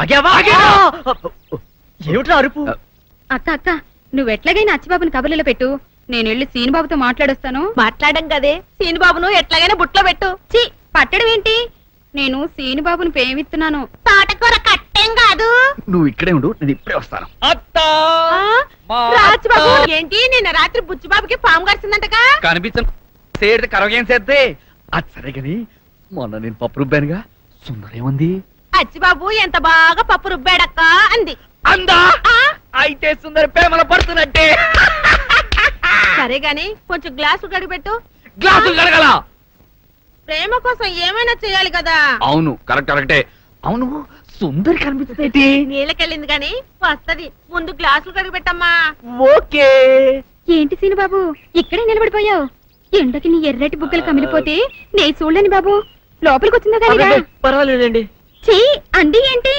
ఆగావా? ఏమిట్రా అరుపు? అక్క అక్క నువ్వు ఎట్లాగైనా అచ్చిబాబుని కబుర్లలో పెట్టు. నేను వెళ్ళి సీనుబాబుతో మాట్లాడొస్తాను. మాట్లాడం కదే. సీనుబాబును ఎట్లాగైనా బుట్లో పెట్టు. చి పట్టడం ఏంటి నేను సీనుబాబుని ప్రేమిస్తున్నాను. తోటకూర కట్టేం కాదు. నువ్వు ఇక్కడే ఉండు నేను ఇప్పుడే వస్తాను. రాజుబాబు. ఏంటి? నిన్న రాత్రి బుచ్చిబాబుకి పాము కరిచిందంటగా కనిపించను సేడితే కరవగేం చేద్దే? అది సరే గాని మొన్న నేను పప్పు రుబ్బానుగా సుందరేముంది? అచ్చిబాబు ఎంత బాగా పప్పు రుబ్బాడక్క అంది. అందా? అయితే సుందరి ప్రేమల పడుతున్నట్టే. సరే గాని కొంచెం గ్లాసు గడిపెట్టు. గ్లాసులు కడగల ప్రేమ కోసం ఏమైనా చేయాలి కదా. అవును కరెక్ట్ కరెక్టే. అవును సుందరి కనిపించదేటి నీళ్ళకెళ్ళింది గాని వస్తది. ముందు గ్లాసులు కడిగిపెట్టమ్మా ఓకే. ఏంటి సీనుబాబు? ఇక్కడే నిలబడిపోయావు. ఎండకి నీ ఎర్రటి బుగ్గలు కమిలిపోతే నే చూడలేని బాబు. లోపలికి వచ్చిందా. పర్వాలేదండి. ఛీ అండి ఏంటి?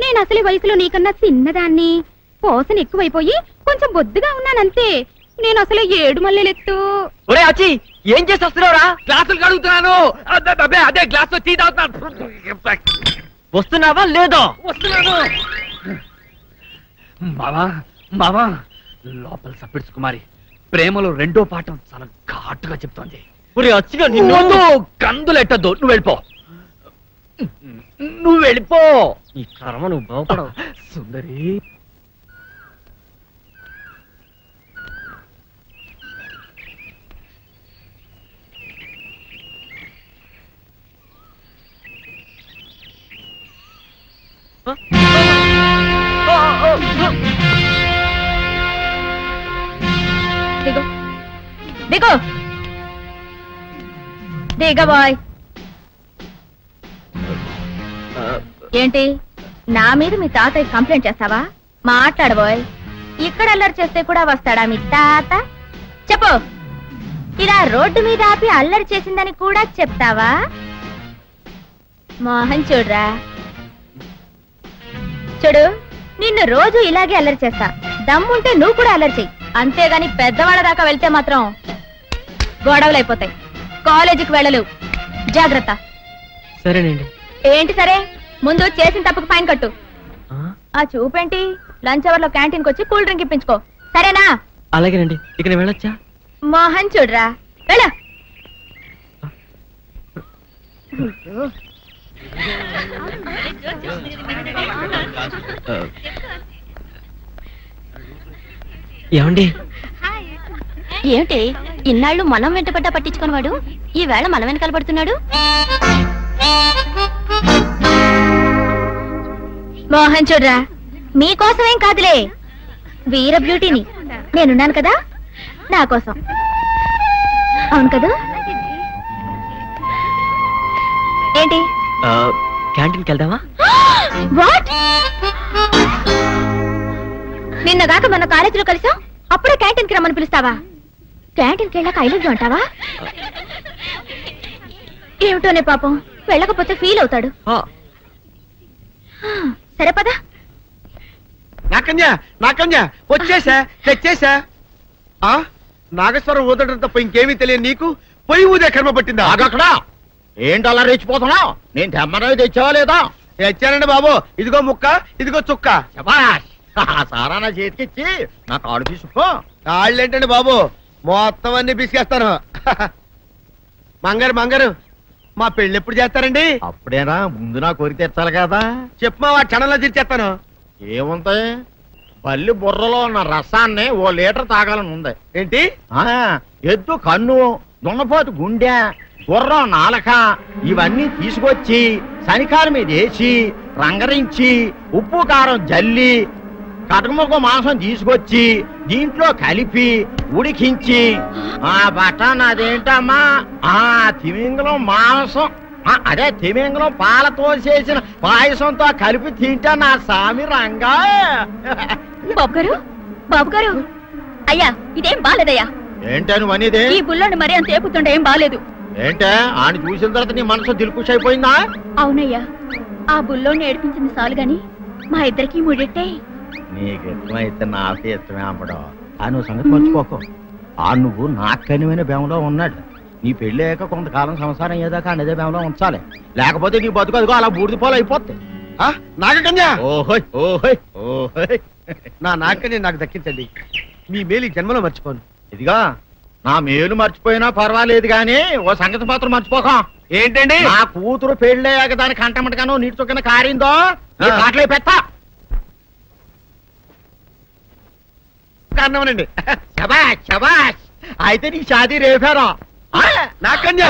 నేను అసలు వయసులో నీకన్నా చిన్నదాన్ని. పోసన ఎక్కువైపోయి కొంచెం బొద్దుగా ఉన్నానంతే. నేను అసలు ఏడు మల్లెలెత్తు ఒరే అచ్చి ఏం చేసి వస్తున్నావురా? గ్లాసులు కడుగుతున్నాను. అదే, అదే అదే గ్లాస్ టీ తాగుతున్నాను. వస్తున్నావా లేదా? వస్తున్నాను. మావా మావా లోపల సప్పిడ్స్ కుమారి ప్రేమలో రెండో పాఠం చాలా ఘాటుగా చెప్తోంది. ఒరే అచ్చిగా నిన్ను వద్దు, కందులెట్టద్దు నువ్వు వెళ్ళిపో. నువ్వు వెళ్ళిపో. ఈ కర్మ నువ్వు బాగుపడవు. సుందరి. దిగు. దిగు. దిగ బాయ్. ఏంటి? నా మీద మీ తాతయ్య కంప్లైంట్ చేస్తావా? మాట్లాడబోయ్. ఇక్కడ అల్లరి చేస్తే కూడా వస్తాడా మీ తాత? చెప్పు. ఇలా రోడ్డు మీద ఆపి అల్లరి చేసిందని కూడా చెప్తావా? మోహన్ చూడరా. చూడు నిన్ను రోజు ఇలాగే అల్లరి చేస్తా. దమ్ముంటే నువ్వు కూడా అల్లరి చెయ్యి. అంతేగాని పెద్దవాళ్ళ దాకా వెళ్తే మాత్రం గొడవలు అయిపోతాయి. కాలేజీకి వెళ్ళలేవు. జాగ్రత్త. సరేనండి. ఏంటి సరే? ముందు చేసిన తప్పుకు ఫైన్ కట్టు. ఆ? చూపేంటి? లంచ్ అవర్లో క్యాంటీన్ వచ్చి కూల్ డ్రింక్ ఇప్పించుకో. సరేనా? అలాగేనండి. ఇక నేను వెళ్ళొచ్చా? మోహన్ చూడరా. వెళ్ళ. ఏమండి? ఏమిటి? ఇన్నాళ్ళు మనం వెంటపడ్డా పట్టించుకున్నవాడు ఈ వేళ మనం వెనకాల పడుతున్నాడు? మోహన్ చూడరా? మీకోసమేం కాదులే. వీర బ్యూటీని. నేనున్నాను కదా? నా కోసం. అవును కదా? ఏంటి? క్యాంటీన్కి వెళ్దామా? వాట్? నిన్న దాకా మన కాలేజీలో కలిసాం. అప్పుడే క్యాంటీన్కి రమ్మని పిలుస్తావా? క్యాంటీన్కి వెళ్ళాక ఐ లవ్ అంటావా? ఏమిటోనే పాపం? వెళ్ళకపోతే ఫీల్ అవుతాడు. సరే పదా. నాకన్యా నాకన్యా వచ్చేసా తెచ్చేసా? ఆ? నాగేశ్వరం ఊదడం తప్ప ఇంకేమీ తెలియదు నీకు? పొయ్యి ఊదే కర్మ పట్టిందా? ఆగక్కడ ఏంటి అలా రెచ్చిపోతున్నావు నేను తెమ్మనవి తెచ్చావా లేదా? తెచ్చానండి బాబు. ఇదిగో ముక్క ఇదిగో చుక్క. ఆ సారా నా చేతికిచ్చి నా కాడు తీసుకో కాళ్ళేంటండి బాబు? మొత్తం అన్ని బిసికేస్తాను మంగారు మంగారు. మా పెళ్ళి ఎప్పుడు చేస్తారండి? అప్పుడేనా ముందు నా కోరిక తెచ్చాలి కదా. చెప్పు మా క్షణంలో తీర్చేస్తాను. ఏముంటాయి బల్లి బుర్రలో ఉన్న రసాన్ని ఓ లీటర్ తాగాలని ఉంది. ఏంటి? ఆ ఎద్దు కన్ను దున్నపోతు గుండె గుర్రం నాలక ఇవన్నీ తీసుకొచ్చి శనికాల మీద వేసి రంగరించి ఉప్పు కారం జల్లి కటకముక్క మాంసం తీసుకొచ్చి దీంట్లో కలిపి ఉడికించి ఆ బటన్ అదేంటమ్మా? ఆ తిమింగలం మాంసం. అదే తిమింగలం పాలతో చేసిన పాయసంతో కలిపి తింటా నా సామి రంగా. బాబు గారు బాబు గారు అయ్యా ఇదేం బాలేదయ్యా. ఏంటని వనిదే ఈ బుల్లోని మరీ అంత ఏపుతుండే ఏం బాలేదు. ఏంటే? ఆయన చూసిన తర్వాత నీ మనసు దిల్కుష్ అయిపోయిందా? అవునయ్యా ఆ బుల్లోని ఏడిపించింది చాలు గాని మా ఇద్దరికి ముడిట్టే. నీకు ఇష్టమైతే నాకే ఇష్టమే అమ్మడం. ఆ నువ్వు సంగతి మర్చిపోకు. ఆ నువ్వు నాకు కనివైన బేమలో ఉన్నాడు. నీ పెళ్ళి అయ్యాక కొంతకాలం సంసారం ఏదాకా అన్నదే బేమలో ఉంచాలి. లేకపోతే నీ బతుకు అదిగో అలా బూడిద పోలు అయిపోద్ది. ఆ, నాగకన్య! ఓహోయ్ ఓహోయ్ ఓహోయ్. నా నాగకన్య నాకు దక్కించండి. మీ మేలు ఈ జన్మలో మర్చిపోను. ఇదిగా నా మేలు మర్చిపోయినా పర్వాలేదు గాని ఓ సంగతి మాత్రం మర్చిపోకం. ఏంటండి? నా కూతురు పెళ్ళయ్యాక దాని కంటమటగానో నీటి చొక్కన కారిందో నీ ఆ. కాట్లే పెట్ట. కారణమనండి. శబాష్ శబాష్ అయితే నీ షాదీ రేపారా? నాకన్య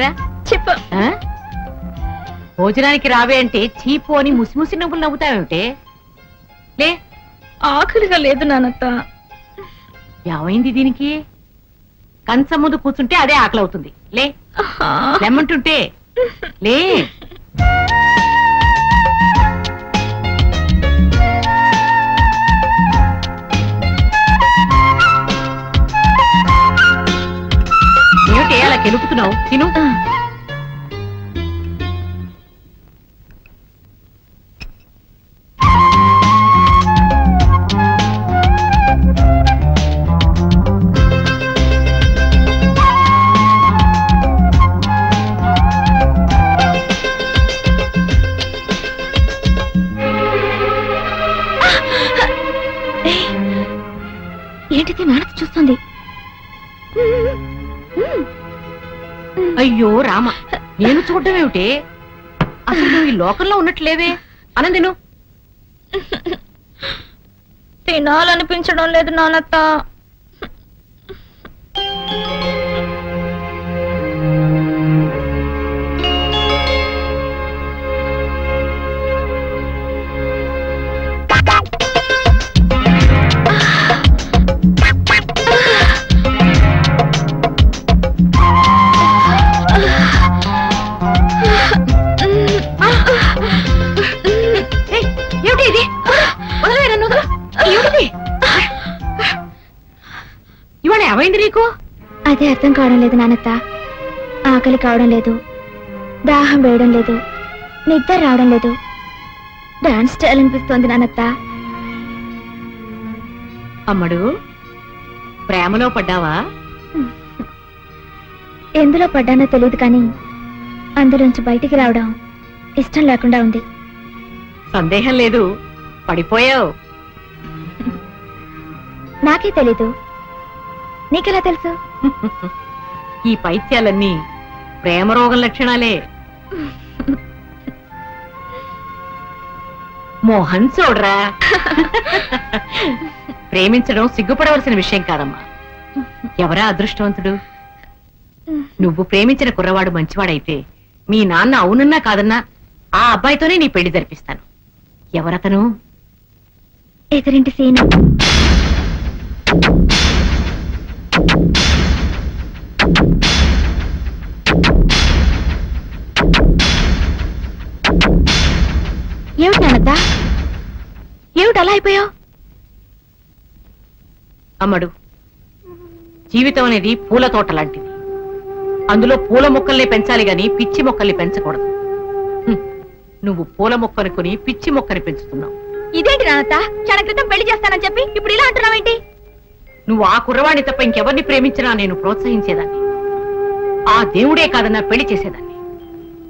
భోజనానికి రా చెప్పు? భోజనానికి రావే అంటే చీపు అని ముసిముసి నవ్వులు నవ్వుతావేమిటే? లే ఆకలిగా లేదు నానత్త. ఏమైంది దీనికి? కంచం ముందు కూర్చుంటే అదే ఆకలి అవుతుంది లే లెమ్మంటుంటే. లే. నాకెలుపుతున్నావు తిను. అయ్యో రామ. నేను చూడటం ఏమిటి? అసలు నువ్వు ఈ లోకంలో ఉన్నట్లేవే అనందిను తినాలనిపించడం లేదు నానత్తా. ఏమైంది నీకు అదే అర్థం కావడం లేదు నానత్త. ఆకలి కావడం లేదు. దాహం వేయడం లేదు. నిద్ర రావడం లేదు. డాన్స్ చేయాలనిపిస్తోంది నానత్త. అమ్మడు ప్రేమలో పడ్డావా? ఎందులో పడ్డానో తెలియదు కానీ అందులోంచి బయటికి రావడం ఇష్టం లేకుండా ఉంది. సందేహం లేదు. పడిపోయావు. నాకే తెలీదు. నీకెలా తెలుసు? ఈ పైత్యాలన్నీ ప్రేమ రోగం లక్షణాలే. మోహన్ చూడరా? ప్రేమించడం సిగ్గుపడవలసిన విషయం కాదమ్మా. ఎవరా అదృష్టవంతుడు? నువ్వు ప్రేమించిన కుర్రవాడు మంచివాడైతే మీ నాన్న అవునన్నా కాదన్నా ఆ అబ్బాయితోనే నీ పెళ్ళి జరిపిస్తాను. ఎవరతను? ఎదురింటి సీను. అమ్మడు. జీవితం అనేది పూల తోట లాంటిది. అందులో పూల మొక్కల్ని పెంచాలి గాని పిచ్చి మొక్కల్ని పెంచకూడదు. హ్మ్. నువ్వు పూల మొక్కను కొని పిచ్చి మొక్కని పెంచుతున్నావు. ఇదేంటి నానత్త? క్షణ క్రితం పెళ్ళి చేస్తానని చెప్పి ఇప్పుడు ఇలా అంటున్నావేంటి నువ్వు ఆ కుర్రవాణ్ణి తప్ప ఇంకెవరిని ప్రేమించినా నేను ప్రోత్సహించేదాన్ని. ఆ దేవుడే కాదన్నా పెళ్ళి చేసేదాన్ని.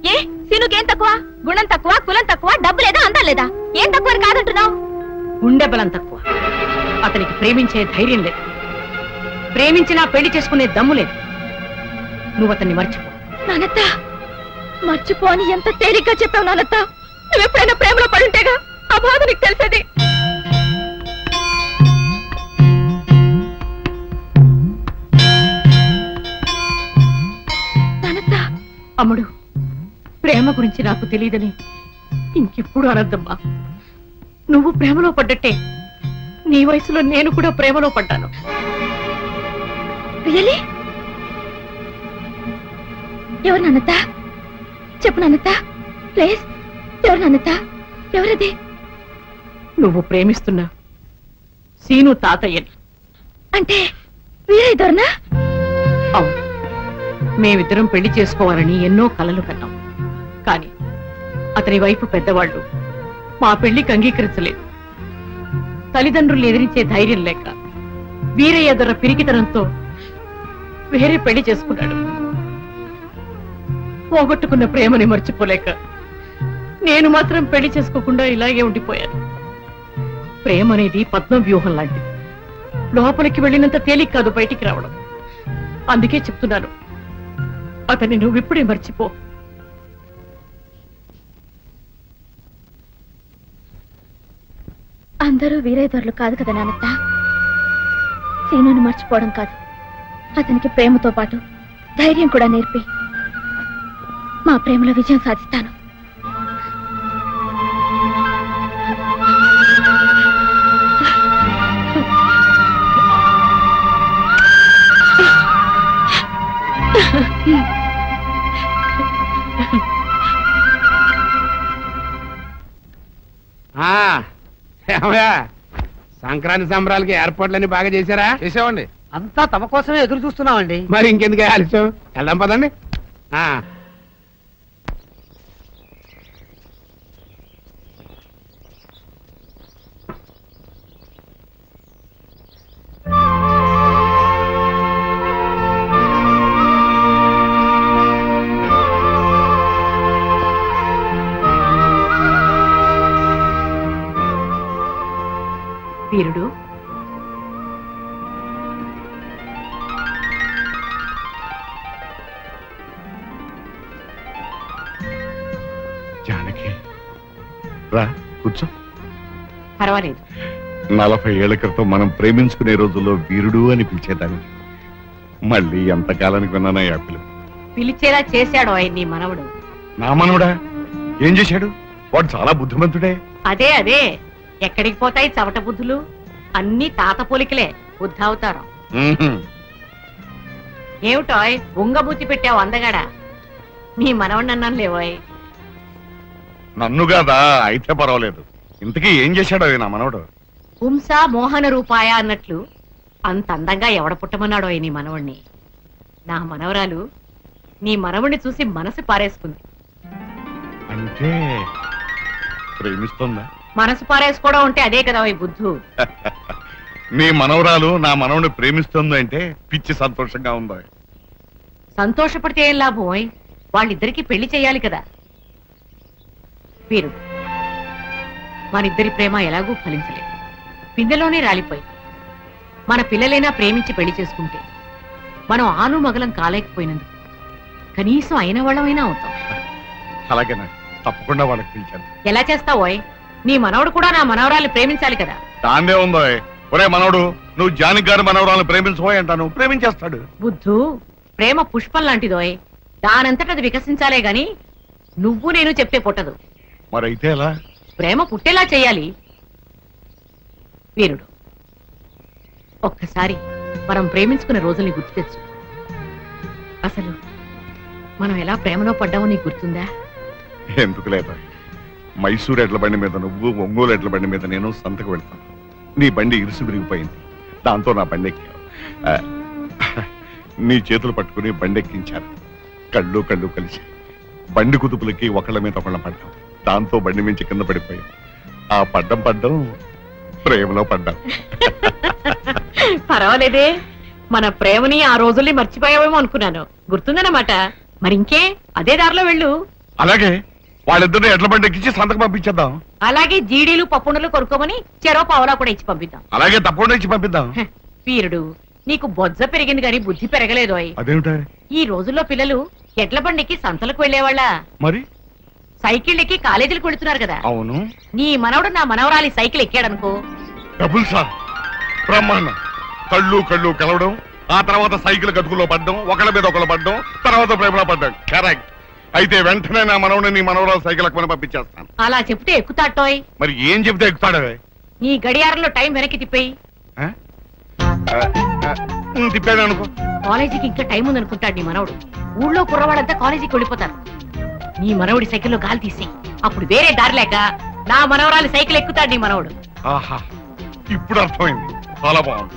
ఏ? సీనుకేం తక్కువ? గుణం తక్కువ కులం తక్కువ డబ్బు లేదా అందం లేదా? ఏం తక్కువ అని కాదంటున్నావు? గుండె బలం తక్కువ. అతనికి ప్రేమించే ధైర్యం లేదు. ప్రేమించినా పెళ్ళి చేసుకునే దమ్ము లేదు. నువ్వు అతన్ని మర్చిపో. నానత్త మర్చిపోని ఎంత తేలిగ్గా చెప్పావు నానత్త. నువ్వెప్పుడైనా ప్రేమలో పడుంటేగా ఆ బాధ నీకు తెలిసేది? నానత్త అమ్ముడు ప్రేమ గురించి నాకు తెలియదని ఇంకెప్పుడు అనద్దమ్మా. నువ్వు ప్రేమలో పడ్డట్టే నీ వయసులో నేను కూడా ప్రేమలో పడ్డాను. రియలీ? ఎవరు నాన్నత చెప్పు నాన్నత ప్లీజ్. ఎవరు నాన్నత ఎవరది? నువ్వు ప్రేమిస్తున్నా సీను తాతయ్యని. అంటే వీరే దొరనా అవును. మేమిద్దరం పెళ్ళి చేసుకోవాలని ఎన్నో కలలు కన్నాం కాని అతని వైపు పెద్దవాళ్ళు మా పెళ్ళికి అంగీకరించలేదు. తల్లిదండ్రులు ఎదిరించే ధైర్యం లేక వీరయ్య దొర పిరికితనంతో వేరే పెళ్ళి చేసుకున్నాడు పోగొట్టుకున్న ప్రేమని మర్చిపోలేక నేను మాత్రం పెళ్ళి చేసుకోకుండా ఇలాగే ఉండిపోయాను. ప్రేమ అనేది పద్మ వ్యూహం లాంటిది. లోపలికి వెళ్ళినంత తేలిక కాదు బయటికి రావడం. అందుకే చెప్తున్నాను. అతన్ని నువ్వు ఇప్పుడే మర్చిపో. అందరూ వీరే కాదు కదా నానత్త. సీనును మర్చిపోవడం కాదు. అతనికి ప్రేమతో పాటు ధైర్యం కూడా నేర్పి. మా ప్రేమలో విజయం సాధిస్తాను. సంక్రాంతి సంబరాలకి ఏర్పాట్లన్నీ బాగా చేశారా? చేసావండి అంతా తమ కోసమే ఎదురు చూస్తున్నామండి. మరి ఇంకెందుకు ఆలస్యం? వెళ్దాం పదండి. రా కూర్చో. పర్వాలేదు. నలభై ఏళ్ళ క్రితం మనం ప్రేమించుకునే రోజుల్లో వీరుడు అని పిలిచేదాన్ని. మళ్ళీ ఎంతకాలానికి విన్నానా ఆ పిలుపు పిలిచేలా చేశాడు ఆయన నీ మనవడు. నా మనవడా? ఏం చేశాడు? వాడు చాలా బుద్ధిమంతుడే. అదే అదే. ఎక్కడికి పోతాయి చవట బుద్ధులు? అన్ని తాత పోలికలే. బుద్ధావతారం. ఏమిటోయ్? ఉంగబూతి పెట్టావు అందగాడా? నీ మనవడిని అన్నాను లేవోయ్ నన్ను కాదా అయితే పర్వాలేదు. ఇంతకీ ఏం చేశాడు అది నా మనవడు? పుంస మోహన రూపాయ అన్నట్లు అంత అందంగా ఎవడ పుట్టమన్నాడో నీ మనవణ్ణి? నా మనవరాలు నీ మనవణ్ణి చూసి మనసు పారేసుకుంది. అంటే ప్రేమిస్తుందా? మనసు పారేసుకోవడం అంటే అదే కదా ఈ బుద్ధు. నీ మనవరాలు నా మనవని ప్రేమిస్తుంది అంటే పిచ్చి సంతోషంగా ఉందా? సంతోషపడితే ఏం లాభం? వాళ్ళిద్దరికీ పెళ్ళి చేయాలి కదా. వీరు మనిద్దరి ప్రేమ ఎలాగూ ఫలించలేదు. పిందెలోనే రాలిపోయి మన పిల్లలైనా ప్రేమించి పెళ్ళి చేసుకుంటే మనం ఆను మగలం కాలేకపోయినందుకు కనీసం అయిన వాళ్ళమైనా అవుతాం. అలాగేనా? తప్పకుండా వాళ్ళకి పిలిచాను ఎలా చేస్తావోయ్ నీ మనవడు కూడా నా మనవరాలు ప్రేమించాలి కదా. దాందే ఉందో ఒరే మనవడు నువ్వు జానకి గారి మనవరాలను ప్రేమించబోయి అంటాను. ప్రేమించేస్తాడు. బుద్ధు ప్రేమ పుష్పం లాంటిదోయ్. దానంతట అది వికసించాలే గాని నువ్వు నేను చెప్తే పుట్టదు. మరైతే ఎలా? ప్రేమ పుట్టేలా చేయాలి. వీరుడు ఒక్కసారి మనం ప్రేమించుకున్న రోజుల్ని గుర్తు తెచ్చు అసలు మనం ఎలా ప్రేమలో పడ్డామో నీకు గుర్తుందా? ఎందుకు లేదా? మైసూర్ ఎడ్ల బండి మీద నువ్వు ఒంగోలు ఎడ్ల బండి మీద నేను సంతకు వెళ్తాను నీ బండి ఇరుసు విరిగిపోయింది. దాంతో నా బండి ఎక్కావు. ఆ, నీ చేతులు పట్టుకుని బండి ఎక్కించాను కళ్ళు కళ్ళు కలిసి బండి కుదుపులకి ఒకళ్ళ మీద ఒకళ్ళ పడ్డాం. దాంతో బండి మించి కింద పడిపోయాం. ఆ పడ్డం పడ్డం ప్రేమలో పడ్డాం. పర్వాలేదే మన ప్రేమని ఆ రోజుల్ని మర్చిపోయావేమో అనుకున్నాను. గుర్తుందన్నమాట. మరి ఇంకే అదే దారిలో వెళ్ళు. అలాగే వాళ్ళిద్దరిని ఎడ్ల బండి ఎక్కించి సంతకు పంపించేద్దాం. అలాగే జీడీలు పప్పుండలు కొనుక్కోమని చెరో పావలా కూడా ఇచ్చి పంపిద్దాం. అలాగే తప్పకుండా ఇచ్చి పంపిద్దాం. వీరుడు నీకు బొజ్జ పెరిగింది కానీ బుద్ధి పెరగలేదోయ్ అదేమిటా? ఈ రోజుల్లో పిల్లలు ఎడ్ల బండికి సంతలకు వెళ్ళేవాళ్ళ మరి? సైకిల్ ఎక్కి కాలేజీలకు వెళుతున్నారు కదా. అవును. నీ మనవడు నా మనవరాలి సైకిల్ ఎక్కాడనుకో. డబుల్ సార్ బ్రహ్మాండం. కళ్ళు కళ్ళు కలవడం ఆ తర్వాత సైకిల్ గతుకులో పడ్డం ఒకళ్ళ మీద ఒకళ్ళు పడ్డం తర్వాత ప్రేమలో పడ్డం. కరెక్ట్. అయితే వెంటనే నా మనవని నీ మనవరాలు సైకిల్ ఎక్కమని పంపించేస్తాను. అలా చెప్తే ఎక్కుతాటోయ్ మరి ఏం చెప్తే ఎక్కుతాడు? నీ గడియారంలో టైం వెనక్కి తిప్పేయి. తిప్పాను అనుకో కాలేజీకి ఇంకా టైం ఉందనుకుంటాడు నీ మనవడు. ఊళ్ళో కుర్రవాడంతా కాలేజీకి వెళ్ళిపోతారు నీ మనవడి సైకిల్లో గాలి తీసి అప్పుడు వేరే దారి లేక నా మనవరాలి సైకిల్ ఎక్కుతాడు నీ మనవడు. ఆహా ఇప్పుడు అర్థమైంది. చాలా బాగుంది.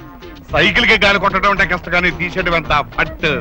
సైకిల్కి గాలి కొట్టడం అంటే కష్టం కానీ తీసేయడం ఎంత పట్టు